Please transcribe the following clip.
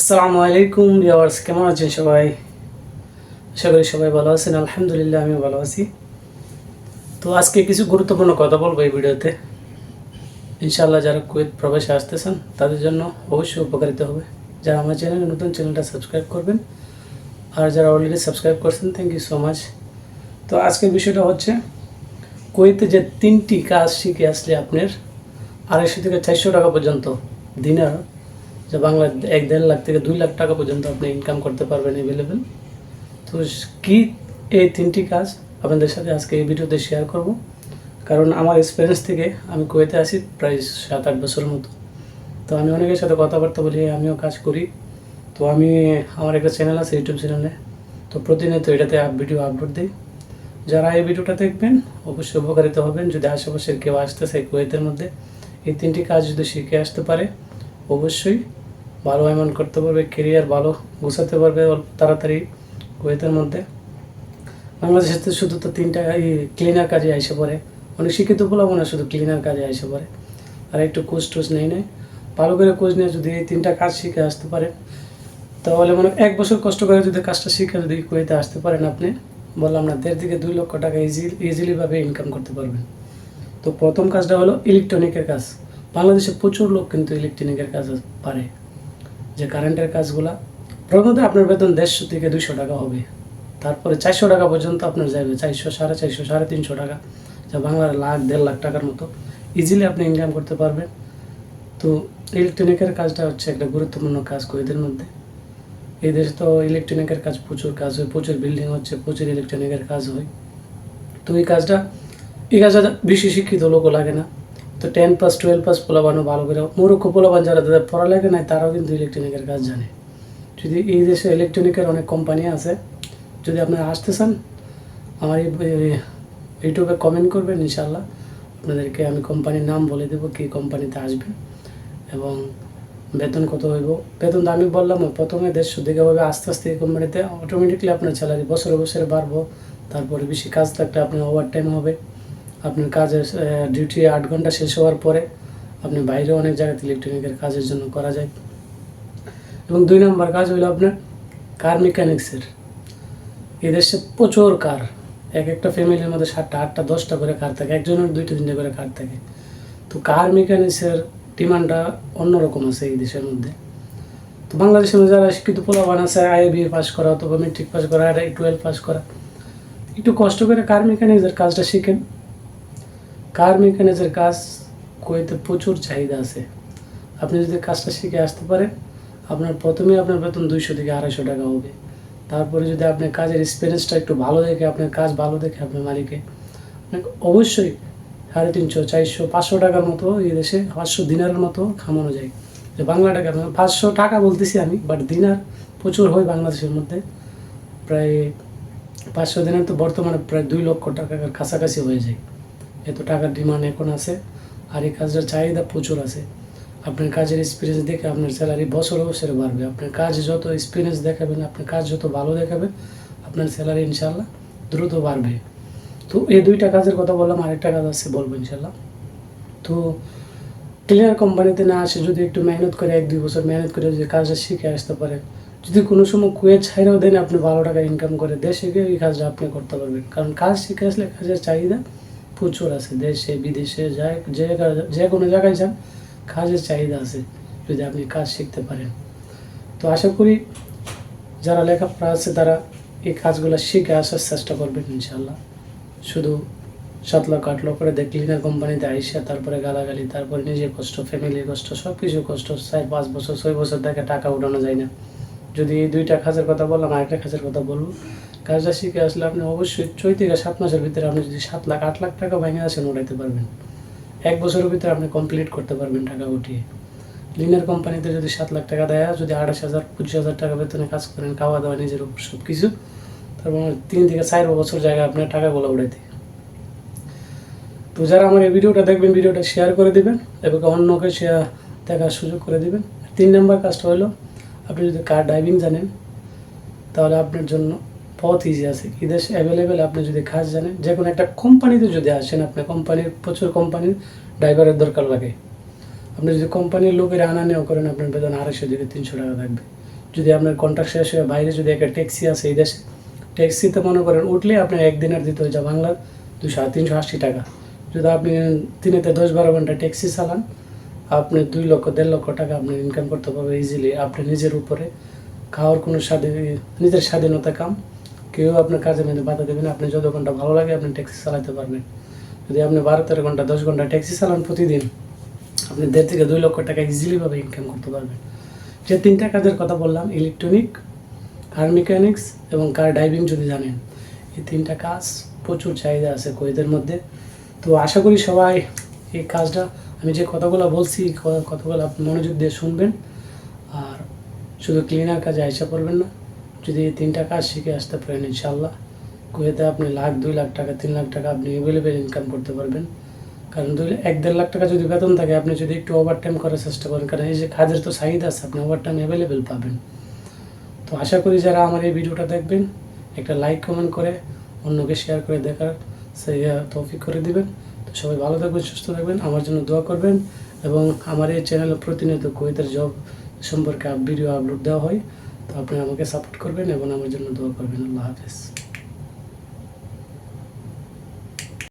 আসসালামু আলাইকুম ভিউয়ার্স, কেমন আছেন সবাই? আশা করি সবাই ভালো আছেন, আলহামদুলিল্লাহ আমি ভালো আছি। তো আজকে কিছু গুরুত্বপূর্ণ কথা বলব এই ভিডিওতে। ইনশাআল্লাহ যারা কুয়েত প্রবাসে আসতেছেন, তাদের জন্য অবশ্যই উপকারিত হবে। যারা আমার চ্যানেলে নতুন, চ্যানেলটা সাবস্ক্রাইব করবেন। আর যারা অলরেডি সাবস্ক্রাইব করছেন থ্যাংক ইউ সো মাচ তো আজকের বিষয়টা হচ্ছে, কুয়েতে যে তিনটি কাজ শিখে আসলে আপনার, আড়াইশো থেকে চারশো টাকা পর্যন্ত দিনার যে বাংলা এক দেড় লাখ থেকে দুই লাখ টাকা পর্যন্ত আপনি ইনকাম করতে পারবেন অ্যাভেলেবেল তো কি এই তিনটি কাজ আপনাদের সাথে আজকে এই ভিডিওতে শেয়ার করব? কারণ আমার এক্সপিরিয়েন্স থেকে আমি কুয়েতে আসি প্রায় সাত, আট বছরের মতো। তো আমি অনেকের সাথে কথাবার্তা বলি, আমিও কাজ করি। তো আমি, আমার একটা চ্যানেল আছে ইউটিউব চ্যানেলে তো প্রতিনিয়ত এটাতে ভিডিও আপলোড দিই। যারা এই ভিডিওটা দেখবেন, অবশ্যই উপকারিত হবেন। যদি আশেপাশের কেউ আসতে আসতেছে কুয়েতের মধ্যে, এই তিনটি কাজ যদি শিখে আসতে পারে, অবশ্যই ভালো অ্যামাউন্ট করতে পারবে কেরিয়ার ভালো গোছাতে পারবে তাড়াতাড়ি কুয়েতের মধ্যে। বাংলাদেশে তো শুধু তো তিনটা ক্লিনার কাজে আইসে পড়ে। অনেক শিক্ষিত বলব না শুধু ক্লিনার কাজে আইসে পড়ে। আর একটু কোচ টোচ নেই নেই। ভালো করে কোচ নিয়ে যদি এই তিনটা কাজ শিখে আসতে পারে তাহলে মনে এক বছর কষ্ট করে যদি কাজটা শিখে যদি কুয়েতে আসতে পারেন আপনি, বললাম না, দেড় থেকে দুই লক্ষ টাকা ইজি ইজিলিভাবে ইনকাম করতে পারবেন। তো প্রথম কাজটা হলো ইলেকট্রনিকের কাজ। বাংলাদেশে প্রচুর লোক কিন্তু ইলেকট্রনিকের কাজ পারে। যে কারেন্টের কাজগুলা, প্রথমত আপনার বেতন দেড়শো থেকে দুইশো টাকা হবে। তারপরে চারশো টাকা পর্যন্ত আপনার যাবে চারশো সাড়ে চারশো, সাড়ে তিনশো টাকা, যা বাংলার লাখ, দেড় লাখ টাকার মতো। ইজিলি আপনি ইনকাম করতে পারবেন। তো ইলেকট্রনিকের কাজটা হচ্ছে একটা গুরুত্বপূর্ণ কাজ কুয়েতের মধ্যে। এই দেশে তো ইলেকট্রনিকের কাজ প্রচুর কাজ হয়, প্রচুর বিল্ডিং হচ্ছে, প্রচুর ইলেকট্রনিকের কাজ হয়। তো এই কাজটা এই কাজটা বেশি শিক্ষিত লোকও লাগে না। তো টেন পাস টুয়েলভ পাস পোলাবানও ভালো করে মূর্খ পোলাবান যারা তাদের পড়ালেখা নাই, তারাও কিন্তু ইলেকট্রনিকের কাজ জানে। যদি এই দেশে ইলেকট্রনিকের অনেক কোম্পানি আছে, যদি আপনারা আসতে চান, আমার ইউটিউবে কমেন্ট করবেন ইনশাল্লাহ আপনাদেরকে আমি কোম্পানির নাম বলে দেবো, কী কোম্পানিতে আসবেন এবং বেতন কত হইব। বেতন তো আমি বললাম, প্রথমে দেড়শো দিকে হবে, আস্তে আস্তে এই কোম্পানিতে অটোমেটিকলি আপনার স্যালারি বছরে বছরে বাড়বো। তারপরে বেশি কাজ থাকলে আপনার ওভার টাইম হবে। আপনার কাজের ডিউটি আট ঘণ্টা শেষ হওয়ার পরে আপনি বাইরে অনেক জায়গাতে ইলেকট্রনিকের কাজের জন্য করা যায়। এবং দুই নম্বর কাজ হইল আপনার কার মেকানিক্সের এই দেশে প্রচুর কার এক একটা ফ্যামিলির মধ্যে সাতটা, আটটা, দশটা করে কার থাকে, একজনের দুইটা, তিনটা করে কার থাকে। তো কার মেকানিক্সের ডিমান্ডটা অন্যরকম আছে এই দেশের মধ্যে। তো বাংলাদেশের যারা শিক্ষিত পোলাবান আছে আই বি পাস করা, অথবা মেট্রিক পাস করা, আর টুয়েলভ পাস করা, একটু কষ্ট করে কার মেকানিক্সের কাজটা শিখেন। কার মেকানিক্সের কাজ কুয়েতে প্রচুর চাহিদা আছে। আপনি যদি কাজটা শিখে আসতে পারেন, আপনার প্রথমে আপনার বেতন দুইশো থেকে আড়াইশো টাকা হবে। তারপরে যদি আপনার কাজের এক্সপিরিয়েন্সটা একটু ভালো দেখে, আপনার কাজ ভালো দেখে, আপনার মালিকে অবশ্যই সাড়ে তিনশো, চারশো, পাঁচশো টাকার মতো এই দেশে পাঁচশো দিনারের মতো খামানো যায়। যে বাংলা টাকা পাঁচশো টাকা বলতেছি আমি বাট দিনার প্রচুর হয় বাংলাদেশের মধ্যে। প্রায় পাঁচশো দিনের তো বর্তমানে প্রায় দুই লক্ষ টাকার কাছাকাছি হয়ে যায়। এত টাকার ডিমান্ড এখন আছে, আর এই কাজটার চাহিদা প্রচুর আছে। আপনার কাজের এক্সপিরিয়েন্স দেখে আপনার স্যালারি বছরে বছরে বাড়বে। আপনার কাজ যত এক্সপিরিয়েন্স দেখাবেন, আপনার কাজ যত ভালো দেখাবেন, আপনার স্যালারি ইনশাল্লাহ দ্রুত বাড়বে। তো এই দুইটা কাজের কথা বললাম, আরেকটা কাজ আছে বলব ইনশাল্লাহ তো ক্লিয়ার কোম্পানিতে না আসে, যদি একটু মেহনত করে, এক দুই বছর মেহনত করে যদি কাজটা শিখে আসতে পারে, যদি কোনো সময় কুয়েত ছাইরেও দেন, আপনি ভালো টাকা ইনকাম করে দেশে গিয়ে এই কাজটা আপনি করতে পারবেন। কারণ কাজ শিখে আসলে কাজের চাহিদা প্রচুর আছে, দেশে, বিদেশে যায় যে যে কোনো জায়গায় যান, কাজের চাহিদা আছে, যদি আপনি কাজ শিখতে পারেন। তো আশা করি যারা লেখাপড়া আছে, তারা এই কাজগুলো শিখে আসার চেষ্টা করবেন ইনশাল্লাহ শুধু সাত লক্ষ আট করে দেখলি না কোম্পানিতে আইসা, তারপরে গালাগালি, তারপরে নিজের কষ্ট ফ্যামিলির কষ্ট সব কিছু কষ্ট, চার, পাঁচ বছর, ছয় বছর দেখে টাকা উঠানো যায় না। যদি এই দুইটা কাজের কথা বললাম, আরেকটা কাজের কথা বলব কাজটা শিখে আসলে আপনি অবশ্যই ছয় থেকে সাত মাসের ভিতরে আপনি যদি সাত লাখ, আট লাখ টাকা ভেঙে আসেন উঠাইতে পারবেন। এক বছরের ভিতরে আপনি কমপ্লিট করতে পারবেন টাকা উঠিয়ে। লিনার কোম্পানিতে যদি সাত লাখ টাকা দেয়, যদি আঠাশ হাজার, পঁচিশ হাজার টাকা বেতনে কাজ করেন, খাওয়া দাওয়া নিজের উপর সব কিছু তারপর তিন থেকে চার বছর জায়গায় আপনার টাকাগুলো উঠাইতে তো যারা আমার এই ভিডিওটা দেখবেন, ভিডিওটা শেয়ার করে দেবেন, এবং অন্যকে শেয়ার দেখার সুযোগ করে দিবেন। তিন নম্বর কাজটা হলো, আপনি যদি কার ড্রাইভিং জানেন, তাহলে আপনার জন্য পথ ইজি আছে। কি দেশে অ্যাভেলেবেল আপনি যদি কাজ জানেন। যে কোনো একটা কোম্পানিতে যদি আসেন আপনার কোম্পানির প্রচুর কোম্পানির ড্রাইভারের দরকার লাগে। আপনি যদি কোম্পানির লোকের আনা নেওয়া করেন, আপনার বেতন আড়াইশো থেকে তিনশো টাকা থাকবে। যদি আপনার কন্ট্রাক্ট শেষ হয়ে বাইরে যদি একটা ট্যাক্সি আছে এই দেশে ট্যাক্সিতে মনে করেন উঠলে আপনার একদিনের দিতে হয়ে যায় বাংলার দুশো তিনশো আশি টাকা। যদি আপনি দিনেতে দশ বারো ঘণ্টা ট্যাক্সি চালান, আপনি দুই লক্ষ, দেড় লক্ষ টাকা আপনি ইনকাম করতে পারবেন ইজিলি আপনি নিজের উপরে খাওয়ার কোনো স্বাধীন নিজের স্বাধীনতা কাম কেউ আপনার কাজে মেনে বাধা দেবে না। আপনি যত ঘণ্টা ভালো লাগে আপনি ট্যাক্সি চালাতে পারবেন। যদি আপনি বারো তেরো ঘণ্টা, দশ ঘণ্টা ট্যাক্সি চালান প্রতিদিন, আপনি দেড় থেকে দুই লক্ষ টাকা ইজিলিভাবে ইনকাম করতে পারবেন। যে তিনটা কাজের কথা বললাম ইলেকট্রনিক কার মেকানিক্স এবং কার ড্রাইভিং যদি জানেন, এই তিনটা কাজ প্রচুর চাহিদা আছে কুয়েতের মধ্যে। তো আশা করি সবাই এই কাজটা, আমি যে কথাগুলো বলছি কথাগুলো আপনি মনোযোগ দিয়ে শুনবেন। আর শুধু ক্লিনার কাজে আইসা করবেন না। যদি এই তিনটা কাজ শিখে আসতে পারেন ইনশাল্লাহ কুয়েতে আপনি লাখ, দুই লাখ টাকা, তিন লাখ টাকা আপনি এভেলেবেল ইনকাম করতে পারবেন। কারণ দুই, এক, দেড় লাখ টাকা যদি বেতন থাকে, আপনি যদি একটু ওভার টাইম করার চেষ্টা করেন, কারণ এই যে কাজের তো চাহিদা আছে, আপনি ওভার টাইম অ্যাভেলেবেল পাবেন। তো আশা করি যারা আমার এই ভিডিওটা দেখবেন, একটা লাইক কমেন্ট করে, অন্যকে শেয়ার করে দেখার সেই তৌফিক করে দিবেন। তো সবাই ভালো থাকবেন, সুস্থ থাকবেন, আমার জন্য দোয়া করবেন এবং আমার এই চ্যানেলে প্রতিনিয়ত কুয়েতের জব সম্পর্কে ভিডিও আপলোড দেওয়া হয়। তো আপনি আমাকে সাপোর্ট করবেন এবং আমার জন্য দোয়া করবেন। আল্লাহ হাফেজ।